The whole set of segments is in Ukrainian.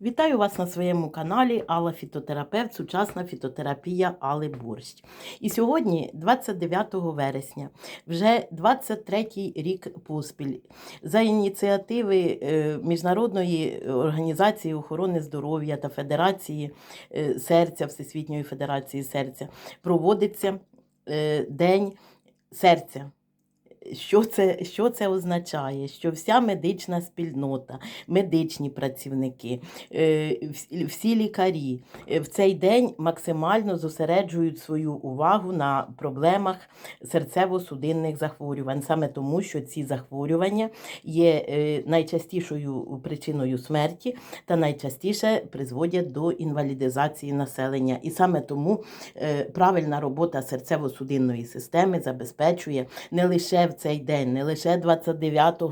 Вітаю вас на своєму каналі Алла Фітотерапевт, сучасна фітотерапія Алли Борщ. І сьогодні, 29 вересня, вже 23-й рік поспіль, за ініціативи е, Міжнародної організації охорони здоров'я та Федерації е, серця, Всесвітньої Федерації серця, проводиться е, День серця. Що це, що це означає? Що вся медична спільнота, медичні працівники, е, всі- лікарі е, в цей день максимально зосереджують свою увагу на проблемах серцево-судинних захворювань, саме тому, що ці захворювання є е, найчастішою причиною смерті та найчастіше призводять до інвалідизації населення. І саме тому правильна робота серцево-судинної системи забезпечує не лише в цей день, не лише 29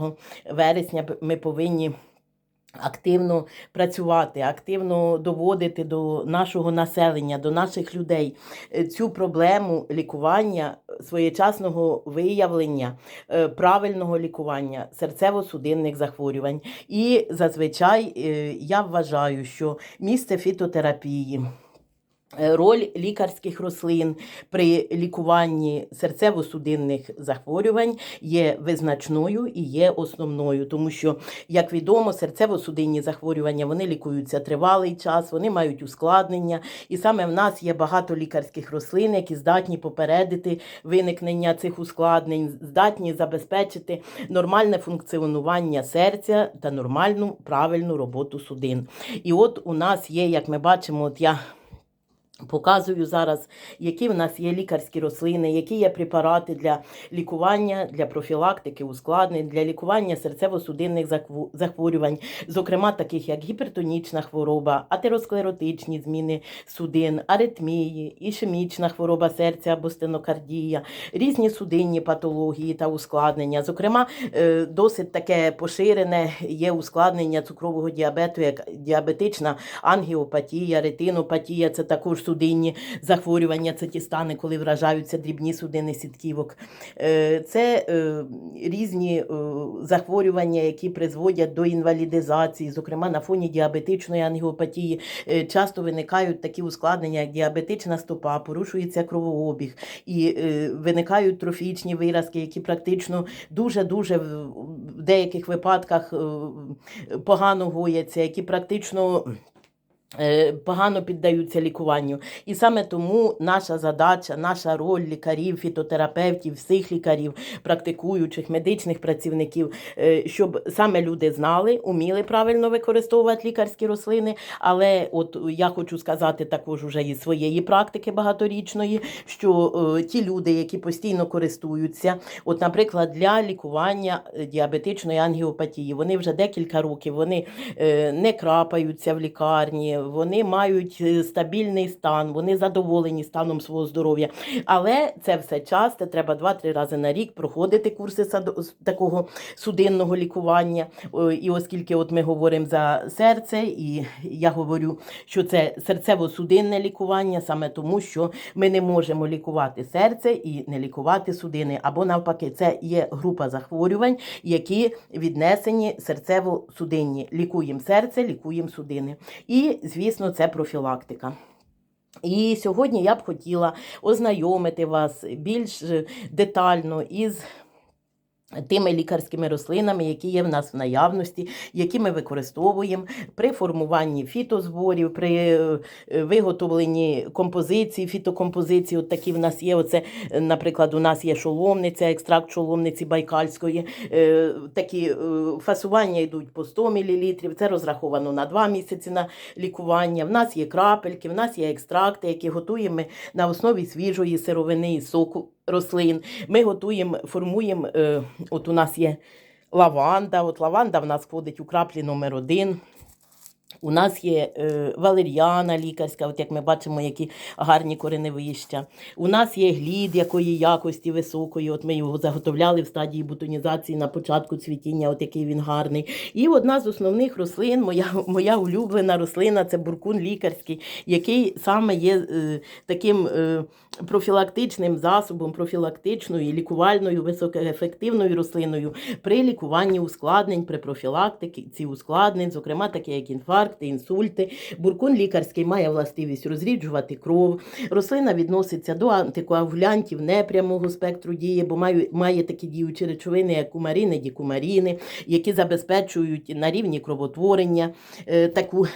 вересня ми повинні. Активно працювати, активно доводити до нашого населення, до наших людей е, цю проблему лікування, своєчасного виявлення, е, правильного лікування серцево-судинних захворювань. І зазвичай е, я вважаю, що місце фітотерапії. Е, Роль лікарських рослин при лікуванні серцево-судинних захворювань є визначною і є основною, тому що, як відомо, серцево-судинні захворювання вони лікуються тривалий час, вони мають ускладнення, і саме в нас є багато лікарських рослин, які здатні попередити виникнення цих ускладнень, здатні забезпечити нормальне функціонування серця та нормальну правильну роботу судин. І от у нас є, як ми бачимо, от я. Показую зараз, які в нас є лікарські рослини, які є препарати для лікування, для профілактики ускладнень, для лікування серцево-судинних захворювань, зокрема таких як гіпертонічна хвороба, атеросклеротичні зміни судин, аритмії, ішемічна хвороба серця або стенокардія, різні судинні патології та ускладнення. Зокрема, е, досить таке поширене є ускладнення цукрового діабету, як діабетична ангіопатія, ретинопатія це також судинні захворювання, це ті стани, коли вражаються дрібні судини сітківок. Е, Це е, різні е, захворювання, які призводять до інвалідизації, зокрема на фоні діабетичної ангіопатії. Часто виникають такі ускладнення, як діабетична стопа, порушується кровообіг, і виникають трофічні виразки, які практично дуже-дуже в деяких випадках погано гояться, які практично. Е, Погано піддаються лікуванню. І саме тому наша задача, наша роль лікарів, фітотерапевтів, всіх лікарів, практикуючих, медичних працівників, е, щоб саме люди знали, уміли правильно використовувати лікарські рослини. Але от я хочу сказати також уже із своєї практики багаторічної, що е, ті люди, які постійно користуються, от, наприклад, для лікування діабетичної ангіопатії, вони вже декілька років вони не крапаються в лікарні, вони мають е, стабільний стан, вони задоволені станом свого здоров'я. Але це все час, це треба 2-3 рази на рік проходити курси такого судинного лікування. І оскільки от ми говоримо за серце, і я говорю, що це серцево-судинне лікування, саме тому, що ми не можемо лікувати серце і не лікувати судини. Або навпаки, це є група захворювань, які віднесені серцево-судинні. Лікуємо серце, лікуємо судини. І, звісно, це профілактика. І сьогодні я б хотіла ознайомити вас більш детально із тими лікарськими рослинами, які є в нас в наявності, які ми використовуємо при формуванні фітозборів, при е, виготовленні композиції, фітокомпозиції. От такі в нас є. Оце, е, наприклад, у нас є шоломниця, екстракт шоломниці байкальської. Е, Такі фасування йдуть по 100 мл. Це розраховано на 2 місяці на лікування. В нас є крапельки, в нас є екстракти, які готуємо на основі свіжої сировини і соку рослин. Ми готуємо, формуємо. е, От у нас є лаванда. От лаванда в нас входить у краплі номер один. У нас є е, валеріана лікарська, от як ми бачимо, які гарні кореневища. У нас є глід якої якості високої. От ми його заготовляли в стадії бутонізації на початку цвітіння, от який він гарний. І одна з основних рослин, моя, моя улюблена рослина це буркун лікарський, який саме є е, таким е, профілактичним засобом, профілактичною, лікувальною, високоефективною рослиною при лікуванні ускладнень, при профілактиці ускладнень, зокрема такі як інфаркт інфаркти, інсульти. Буркун лікарський має властивість розріджувати кров. Рослина відноситься до антикоагулянтів непрямого спектру дії, бо має, має такі діючі речовини, як кумаріни, дікумаріни, які забезпечують на рівні кровотворення е, таку.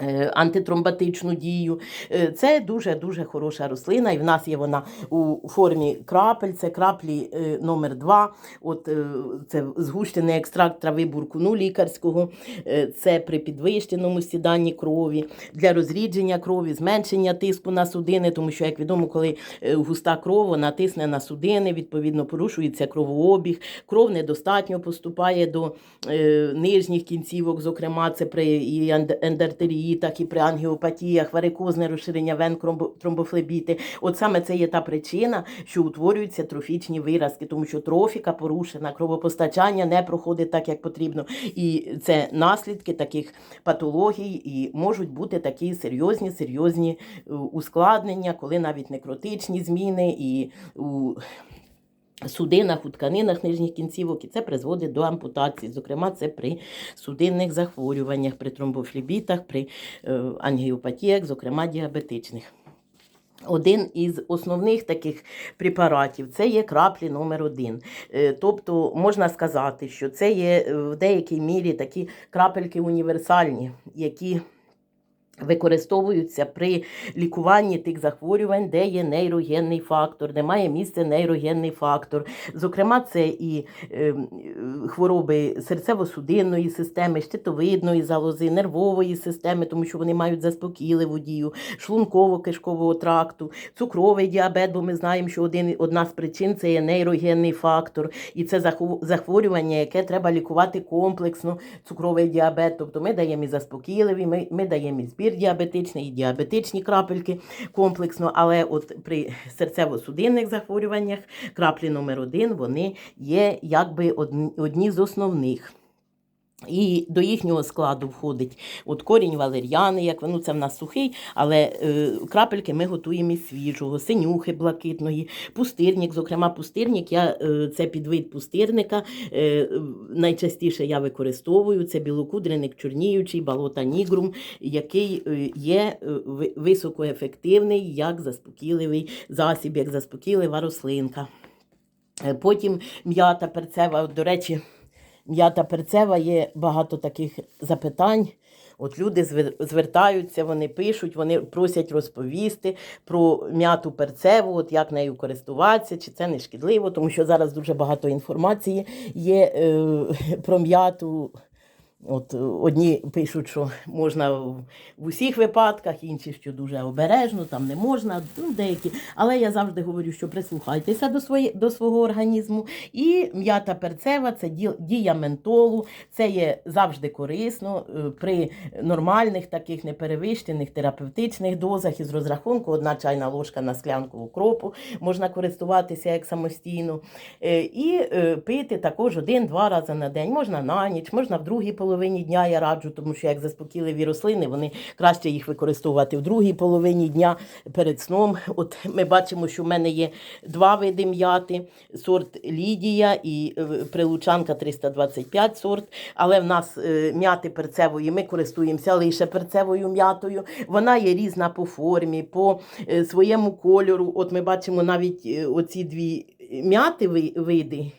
Е, Антитромботичну дію. Е, Це дуже-дуже хороша рослина, і в нас є вона у формі крапель. Це краплі е, номер 2 От це згущений екстракт трави буркуну лікарського. Це при підвищеному сіданні крові, для розрідження крові, зменшення тиску на судини, тому що, як відомо, коли густа кров вона тисне на судини, відповідно порушується кровообіг, кров недостатньо поступає до нижніх кінцівок, зокрема, це при і ен- ендартеріїтах, і при ангіопатіях, варикозне розширення вен, тромбофлебіти. От саме це є та причина, що утворюються трофічні виразки, тому що трофіка порушена, кровопостачання не проходить так, як потрібно. І це наслідки таких патологій, і можуть бути такі серйозні, серйозні е, ускладнення, коли навіть некротичні зміни і у судинах, у тканинах нижніх кінцівок, і це призводить до ампутації. Зокрема, це при судинних захворюваннях, при тромбофлебітах, при е, ангіопатіях, зокрема діабетичних. Один із основних таких препаратів це є краплі номер один. Е, Тобто можна сказати, що це є е, в деякій мірі такі крапельки універсальні, які використовуються при лікуванні тих захворювань, де є нейрогенний фактор, де має місце нейрогенний фактор. Зокрема, це і е, е, хвороби серцево-судинної системи, щитовидної залози, нервової системи, тому що вони мають заспокійливу дію, шлунково-кишкового тракту, цукровий діабет, бо ми знаємо, що один, одна з причин це є нейрогенний фактор, і це захворювання, яке треба лікувати комплексно, цукровий діабет. Тобто ми даємо і заспокійливі, ми, ми даємо і збір діабетичний, і діабетичні крапельки комплексно, але от при серцево-судинних захворюваннях краплі номер один вони є якби одні з основних. І до їхнього складу входить от корінь валер'яни, як ну це в нас сухий, але е, крапельки ми готуємо із свіжого, синюхи блакитної, пустирник, зокрема пустирник, я, е, це підвид пустирника, е, найчастіше я використовую, це білокудреник чорніючий, балота нігрум, який е, є е, високоефективний як заспокійливий засіб, як заспокійлива рослинка. Е, Потім м'ята перцева, до речі, м'ята перцева є багато таких запитань. От люди звер- звертаються, вони пишуть, вони просять розповісти про м'яту перцеву, от як нею користуватися, чи це не шкідливо, тому що зараз дуже багато інформації є е, про м'яту. От е, одні пишуть, що можна в, усіх випадках, інші, що дуже обережно, там не можна, ну, деякі. Але я завжди говорю, що прислухайтеся до, свої, до свого організму. І м'ята перцева це ді- дія ментолу, це є завжди корисно е, при нормальних таких неперевищених терапевтичних дозах із розрахунку одна чайна ложка на склянку укропу можна користуватися як самостійно. Е, І пити також один-два рази на день. Можна на ніч, можна в другій половині дня я раджу, тому що як заспокійливі рослини, вони краще їх використовувати в другій половині дня перед сном. От ми бачимо, що в мене є два види м'яти: сорт Лідія і е, прилучанка 325 сорт. Але в нас е, м'яти перцевої ми користуємося лише перцевою м'ятою. Вона є різна по формі, по е, своєму кольору. От ми бачимо навіть оці дві м'яти види.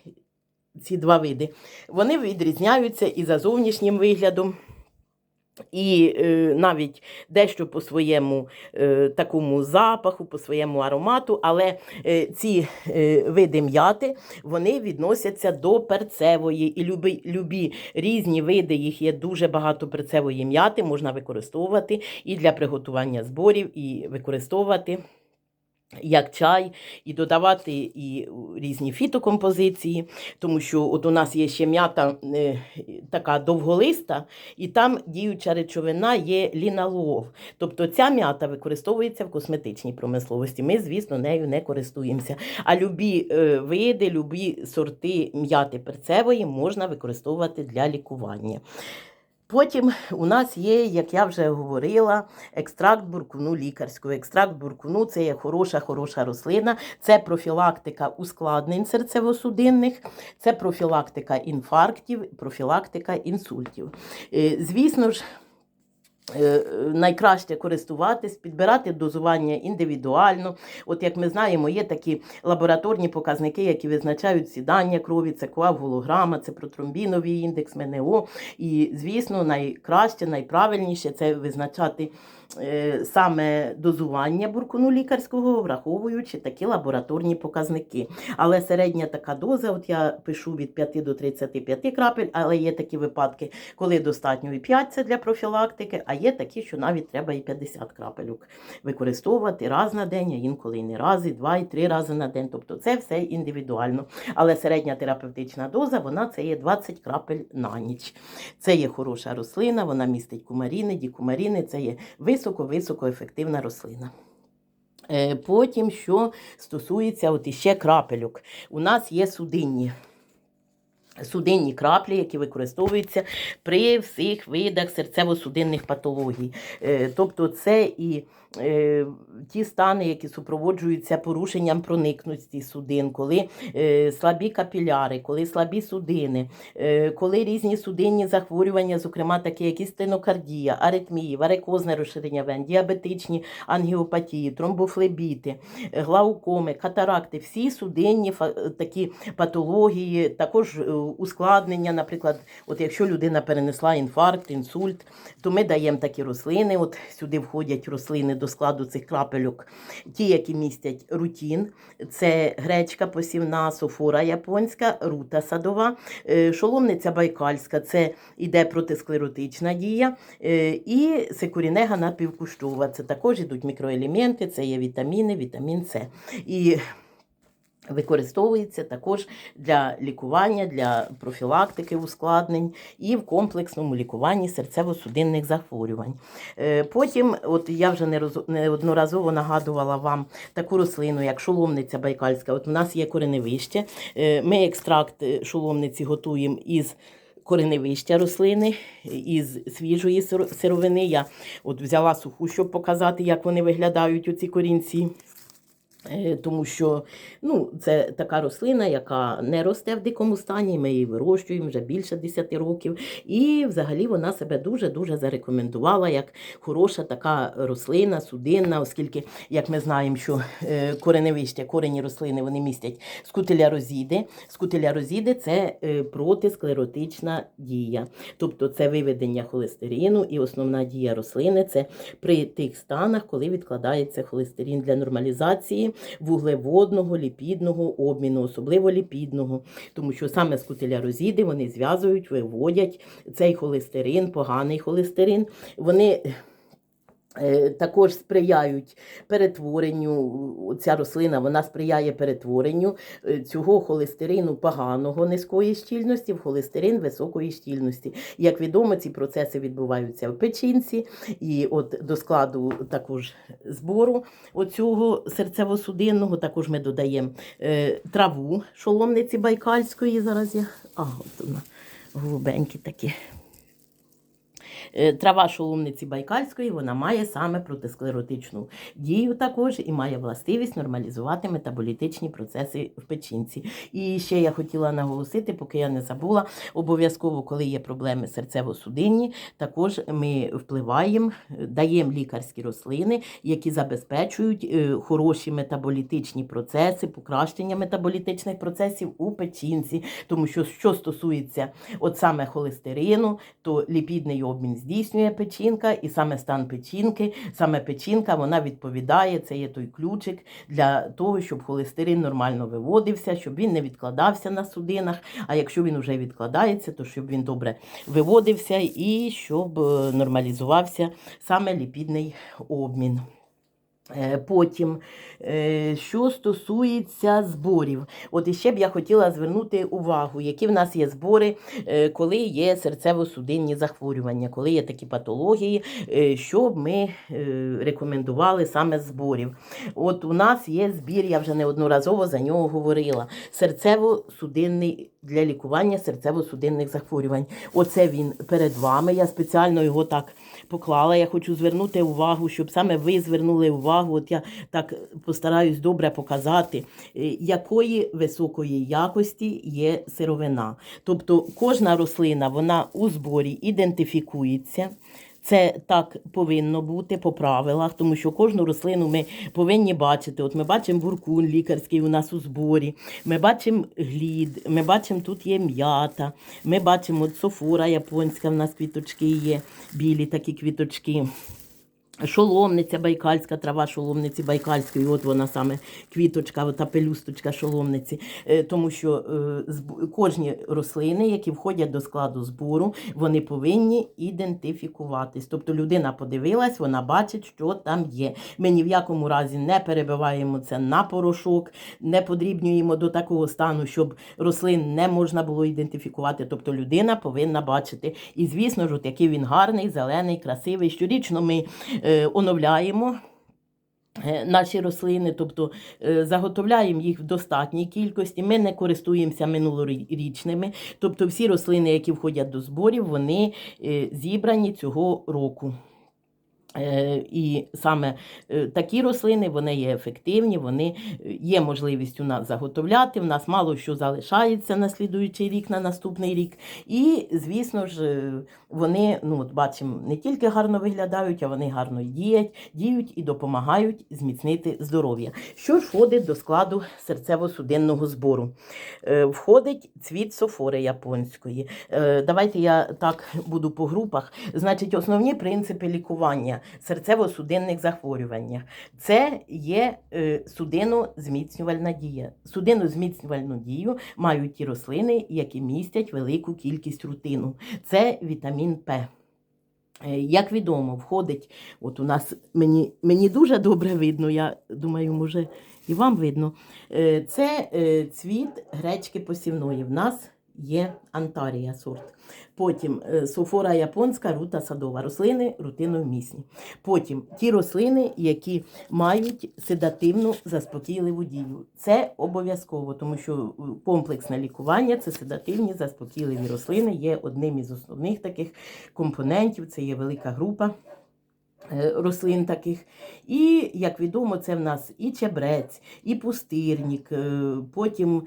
Ці два види, вони відрізняються і за зовнішнім виглядом, і е, навіть дещо по своєму е, такому запаху, по своєму аромату, але е, ці е, види м'яти вони відносяться до перцевої. І любі, любі різні види, їх є дуже багато перцевої м'яти, можна використовувати і для приготування зборів, і використовувати як чай, і додавати і різні фітокомпозиції, тому що от у нас є ще м'ята е, така довголиста, і там діюча речовина є ліналол. Тобто ця м'ята використовується в косметичній промисловості. Ми, звісно, нею не користуємося. А любі е, види, любі сорти м'яти перцевої можна використовувати для лікування. Потім у нас є, як я вже говорила, екстракт буркуну лікарського. Екстракт буркуну це є хороша, хороша рослина, це профілактика ускладнень серцево-судинних, це профілактика інфарктів, профілактика інсультів. Е, Звісно ж, Найкраще користуватись, підбирати дозування індивідуально. От як ми знаємо, є такі лабораторні показники, які визначають сідання крові, це коагулограма, це протромбіновий індекс МНО. І, звісно, найкраще, найправильніше це визначати е, саме дозування буркуну лікарського, враховуючи такі лабораторні показники. Але середня така доза, от я пишу від 5 до 35 крапель, але є такі випадки, коли достатньо і 5 це для профілактики, а є такі, що навіть треба і 50 крапелюк використовувати раз на день, а інколи і не раз, і два, і три рази на день. Тобто це все індивідуально. Але середня терапевтична доза, вона це є 20 крапель на ніч. Це є хороша рослина, вона містить кумаріни, дікумаріни, це є високо-високо ефективна рослина. Е, Потім, що стосується от іще крапельок, у нас є судинні. Судинні краплі, які використовуються при всіх видах серцево-судинних патологій. Е, Тобто це і е, ті стани, які супроводжуються порушенням проникності судин, коли е, слабі капіляри, коли слабі судини, коли різні судинні захворювання, зокрема такі, як стенокардія, аритмії, варикозне розширення вен, діабетичні ангіопатії, тромбофлебіти, глаукоми, катаракти, всі судинні такі патології, також ускладнення, наприклад, от якщо людина перенесла інфаркт, інсульт, то ми даємо такі рослини. От сюди входять рослини до складу цих крапельок, ті, які містять рутін, це гречка посівна, софора японська, рута садова, е, шоломниця байкальська, це іде протисклеротична дія, е, і секурінега напівкущова. Це також ідуть мікроелементи, це є вітаміни, вітамін С. І Використовується також для лікування, для профілактики ускладнень і в комплексному лікуванні серцево-судинних захворювань. Е, Потім, от я вже неодноразово нагадувала вам таку рослину, як шоломниця байкальська. От у нас є кореневище. Е, Ми екстракт е, шоломниці готуємо із кореневища рослини, із свіжої сировини. Я от взяла суху, щоб показати, як вони виглядають у ці корінці. Е, Тому що ну, це така рослина, яка не росте в дикому стані. Ми її вирощуємо вже більше 10 років. І взагалі вона себе дуже-дуже зарекомендувала як хороша така рослина, судинна, оскільки, як ми знаємо, що е, кореневище, корені рослини вони містять скутилярозіди. Скутилярозіди це е, протисклеротична дія. Тобто це виведення холестерину, і основна дія рослини це при тих станах, коли відкладається холестерин для нормалізації вуглеводного, ліпідного обміну, особливо ліпідного, тому що саме скутилярозіди вони зв'язують, виводять цей холестерин, поганий холестерин. Вони також сприяють перетворенню, ця рослина вона сприяє перетворенню е, цього холестерину поганого низької щільності в холестерин високої щільності. Як відомо, ці процеси відбуваються в печінці, і от до складу також збору оцього серцево-судинного також ми додаємо е, траву шоломниці байкальської. Зараз я. А, от вона голубенькі такі. Е, Трава шоломниці байкальської вона має саме протисклеротичну дію також і має властивість нормалізувати метаболітичні процеси в печінці. І ще я хотіла наголосити, поки я не забула, обов'язково, коли є проблеми серцево-судинні, також ми впливаємо, даємо лікарські рослини, які забезпечують е, хороші метаболітичні процеси, покращення метаболітичних процесів у печінці. Тому що що стосується от саме холестерину, то ліпідний обмін здійснює печінка, і саме стан печінки, саме печінка вона відповідає, це є той ключик для того, щоб холестерин нормально виводився, щоб він не відкладався на судинах. А якщо він вже відкладається, то щоб він добре виводився і щоб е, нормалізувався саме ліпідний обмін. Е, Потім, е, що стосується зборів, от іще б я хотіла звернути увагу, які в нас є збори, е, коли є серцево-судинні захворювання, коли є такі патології, що б ми рекомендували саме зборів. От у нас є збір, я вже неодноразово за нього говорила. Серцево-судинний для лікування серцево-судинних захворювань. Оце він перед вами. Я спеціально його так поклала. Я хочу звернути увагу, щоб саме ви звернули увагу. От я так постараюсь добре показати, е, якої високої якості є сировина. Тобто кожна рослина вона у зборі ідентифікується. Це так повинно бути по правилах, тому що кожну рослину ми повинні бачити. От ми бачимо буркун лікарський у нас у зборі, ми бачимо глід, ми бачимо, тут є м'ята, ми бачимо от софора японська, в нас квіточки є, білі такі квіточки. Шоломниця байкальська, трава шоломниці байкальської, от вона саме квіточка, ота пелюсточка шоломниці. Е, Тому що е, кожні рослини, які входять до складу збору, вони повинні ідентифікуватись. Тобто людина подивилась, вона бачить, що там є. Ми ні в якому разі не перебиваємо це на порошок, не подрібнюємо до такого стану, щоб рослин не можна було ідентифікувати. Тобто людина повинна бачити. І звісно ж, який він гарний, зелений, красивий. Щорічно ми оновляємо. е, Наші рослини, тобто е, заготовляємо їх в достатній кількості. Ми не користуємося минулорічними. Тобто всі рослини, які входять до зборів, вони е, зібрані цього року. Е, І саме е, такі рослини вони є ефективні, вони е, є можливість у нас заготовляти. В нас мало що залишається на слідуючий рік, на наступний рік. І, звісно ж, вони, ну от бачимо, не тільки гарно виглядають, а вони гарно діють, діють і допомагають зміцнити здоров'я. Що ж входить до складу серцево-судинного збору? Входить цвіт софори японської. Давайте я так буду по групах. Значить, основні принципи лікування серцево-судинних захворювань. Це є е, судинозміцнювальна дія. Судинозміцнювальну дію мають ті рослини, які містять велику кількість рутину. Це вітамін П. Е, Як відомо, входить, от у нас мені, мені дуже добре видно, я думаю, може і вам видно. Е, Це цвіт гречки посівної. В нас є антарія сорт. Потім е, софора японська, рута садова. Рослини рутиновмісні. Потім ті рослини, які мають седативну заспокійливу дію. Це обов'язково, тому що е, комплексне лікування це седативні заспокійливі рослини, є одним із основних таких компонентів. Це є велика група рослин таких. І, як відомо, це в нас і чебрець, і пустирник, е, потім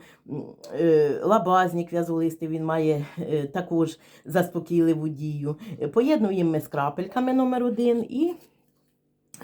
е, лабазник в'язолистий, він має е, також заспокійливу дію. Е, Поєднуємо ми з крапельками номер один і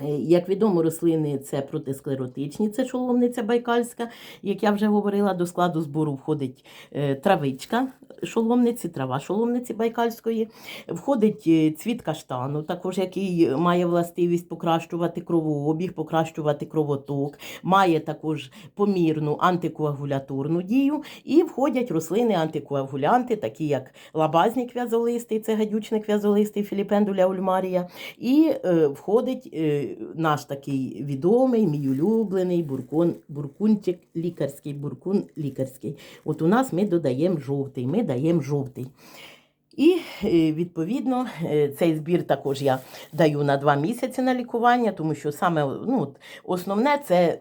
Е, Як відомо, рослини це протисклеротичні, це шоломниця байкальська. Як я вже говорила, до складу збору входить е, травичка шоломниці, трава шоломниці байкальської, входить е, цвіт каштану, також який має властивість покращувати кровообіг, покращувати кровоток, має також помірну антикоагуляторну дію, і входять рослини антикоагулянти, такі як лабазник в'язолистий, це гадючник в'язолистий Філіпендуля ульмарія, і е, входить е, наш такий відомий, мій улюблений буркун, буркунчик лікарський, буркун лікарський. От у нас ми додаємо жовтий, ми даємо жовтий. І е, відповідно е, цей збір також я даю на два місяці на лікування, тому що саме ну, основне це е,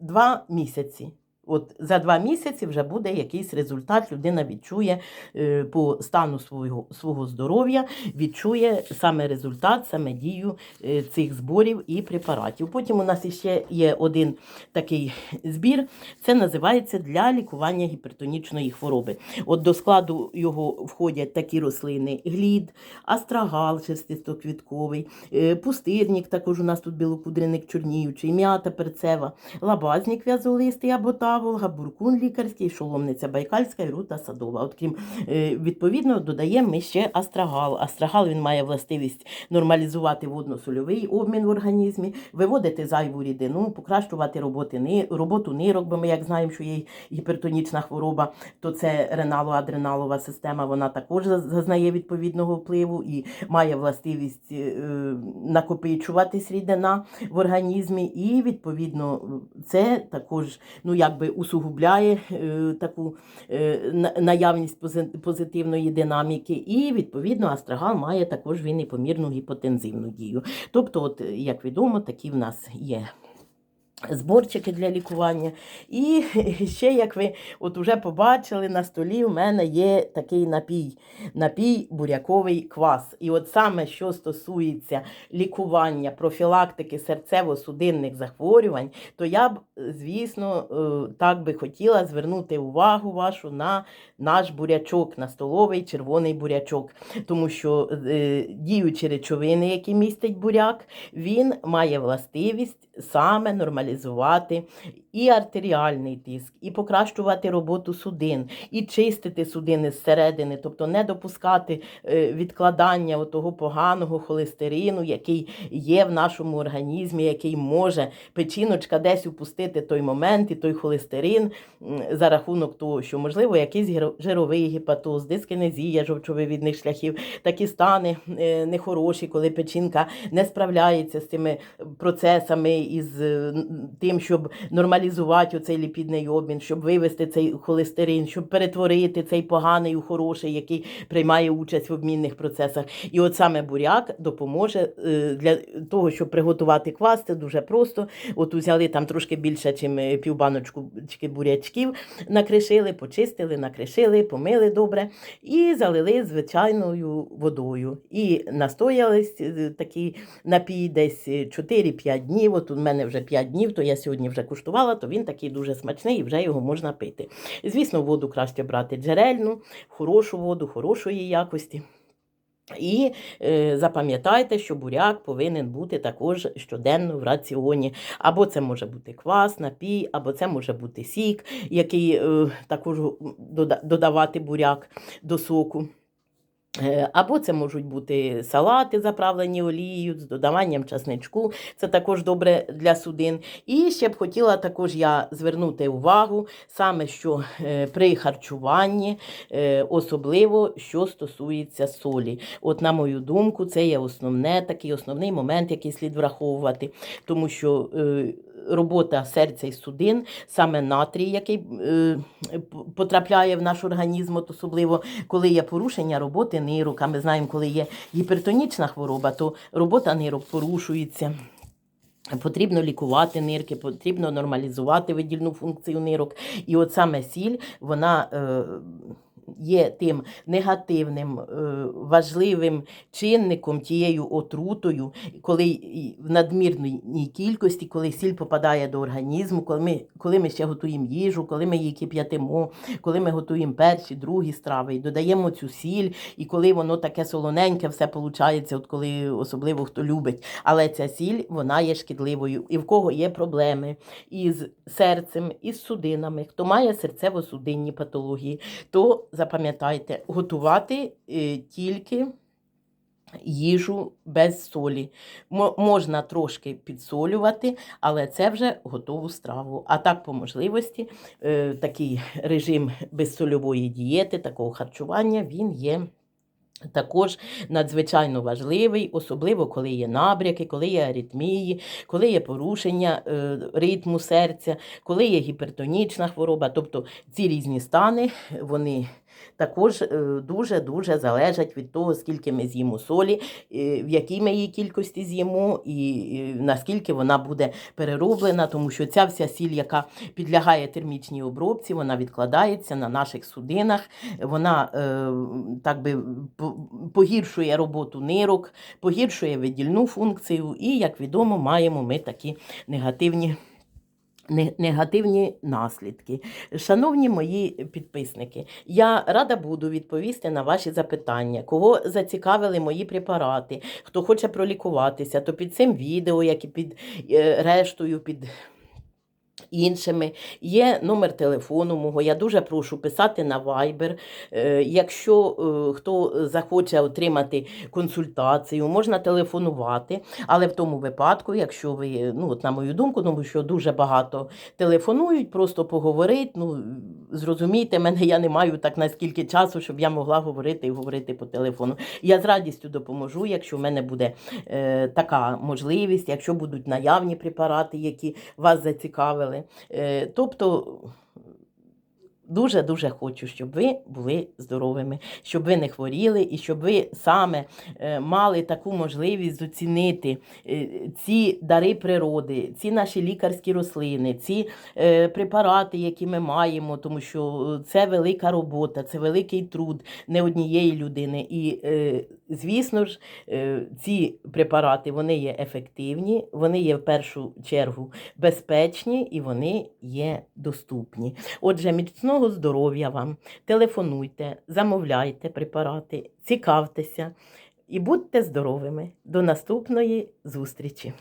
два місяці. От за два місяці вже буде якийсь результат. Людина відчує е, по стану свого, свого здоров'я, відчує саме результат, саме дію е, цих зборів і препаратів. Потім у нас ще є один такий збір. Це називається для лікування гіпертонічної хвороби. От до складу його входять такі рослини: глід, астрагал, шерстистоквітковий, е, пустирник, також у нас тут білокудреник чорніючий, м'ята перцева, лабазник в'язолистий або таволга, буркун лікарський, шоломниця байкальська і рута садова. От крім е, відповідно, додаємо ми ще астрагал. Астрагал він має властивість нормалізувати водно-сольовий обмін в організмі, виводити зайву рідину, покращувати роботи, роботу нирок, бо ми як знаємо, що є гіпертонічна хвороба, то це ренало-адреналова система, вона також зазнає відповідного впливу і має властивість е, накопичуватись рідина в організмі, і відповідно це також ну якби усугубляє е, таку е, на- наявність позитивної динаміки, і відповідно астрагал має також він і помірну гіпотензивну дію. Тобто, от як відомо, такі в нас є Зборчики для лікування. І ще, як ви от уже побачили, на столі в мене є такий напій, напій буряковий квас. І от саме що стосується лікування, профілактики серцево-судинних захворювань, то я б, звісно, е, так би хотіла звернути увагу вашу на наш бурячок, на столовий червоний бурячок. Тому що е, діючі речовини, які містить буряк, він має властивість саме нормалізувати і артеріальний тиск, і покращувати роботу судин, і чистити судини зсередини, тобто не допускати е, відкладання того поганого холестерину, який є в нашому організмі, який може печіночка десь упустити той момент і той холестерин за рахунок того, що можливо якийсь жировий гепатоз, дискинезія жовчовивідних шляхів, такі стани е, нехороші, коли печінка не справляється з цими процесами і з тим, щоб нормалізувати оцей ліпідний обмін, щоб вивести цей холестерин, щоб перетворити цей поганий у хороший, який приймає участь в обмінних процесах. І от саме буряк допоможе е, для того, щоб приготувати квас. Це дуже просто. От взяли там трошки більше, ніж півбаночку бурячків, накришили, почистили, накришили, помили добре і залили звичайною водою. І настоялись е, такий напій десь 4-5 днів. От у мене вже 5 днів, то я сьогодні вже куштувала, то він такий дуже смачний і вже його можна пити. Звісно, воду краще брати джерельну, хорошу воду, хорошої якості. І е, запам'ятайте, що буряк повинен бути також щоденно в раціоні. Або це може бути квас, напій, або це може бути сік, який е, також додавати буряк до соку. Е, Або це можуть бути салати, заправлені олією з додаванням часничку. Це також добре для судин. І ще б хотіла також я звернути увагу саме, що е, при харчуванні, е, особливо що стосується солі. От, на мою думку, це є основне, такий основний момент, який слід враховувати, тому що робота серця і судин, саме натрій, який е, потрапляє в наш організм, от особливо коли є порушення роботи нирок, а ми знаємо, коли є гіпертонічна хвороба, то робота нирок порушується. Потрібно лікувати нирки, потрібно нормалізувати видільну функцію нирок. І от саме сіль, вона е, є тим негативним, е, важливим чинником, тією отрутою, коли в надмірній кількості, коли сіль попадає до організму, коли ми, коли ми ще готуємо їжу, коли ми її кип'ятимо, коли ми готуємо перші, другі страви, і додаємо цю сіль, і коли воно таке солоненьке, все виходить, от коли особливо хто любить. Але ця сіль вона є шкідливою. І в кого є проблеми із серцем, із судинами, хто має серцево-судинні патології, то запам'ятайте, готувати е, тільки. Їжу без солі. Мо- можна трошки підсолювати, але це вже готову страву. А так, по можливості, е, такий режим безсольової дієти, такого харчування, він є. Також надзвичайно важливий, особливо коли є набряки, коли є аритмії, коли є порушення е, ритму серця, коли є гіпертонічна хвороба. Тобто ці різні стани, вони також е, дуже-дуже залежать від того, скільки ми з'їмо солі, е, в якій ми її кількості з'їмо, і наскільки вона буде перероблена, тому що ця вся сіль, яка підлягає термічній обробці, вона відкладається на наших судинах, вона е, так би погіршує роботу нирок, погіршує видільну функцію, і, як відомо, маємо ми такі негативні. Не- Негативні наслідки. Шановні мої підписники, я рада буду відповісти на ваші запитання. Кого зацікавили мої препарати, хто хоче пролікуватися, то під цим відео, як і під е, рештою, під іншими. Є номер телефону мого. Я дуже прошу писати на Viber. Е, Якщо е, хто захоче отримати консультацію, можна телефонувати. Але в тому випадку, якщо ви, ну от на мою думку, тому що дуже багато телефонують, просто поговорити. Ну зрозумійте мене, я не маю так наскільки часу, щоб я могла говорити і говорити по телефону. Я з радістю допоможу, якщо в мене буде е, така можливість, якщо будуть наявні препарати, які вас зацікавили. Е, тобто дуже-дуже хочу, щоб ви були здоровими, щоб ви не хворіли і щоб ви саме е, мали таку можливість оцінити е, ці дари природи, ці наші лікарські рослини, ці е, препарати, які ми маємо, тому що це велика робота, це великий труд не однієї людини. І, звісно ж, ці препарати вони є ефективні, вони є в першу чергу безпечні і вони є доступні. Отже, міцного здоров'я вам, телефонуйте, замовляйте препарати, цікавтеся і будьте здоровими. До наступної зустрічі!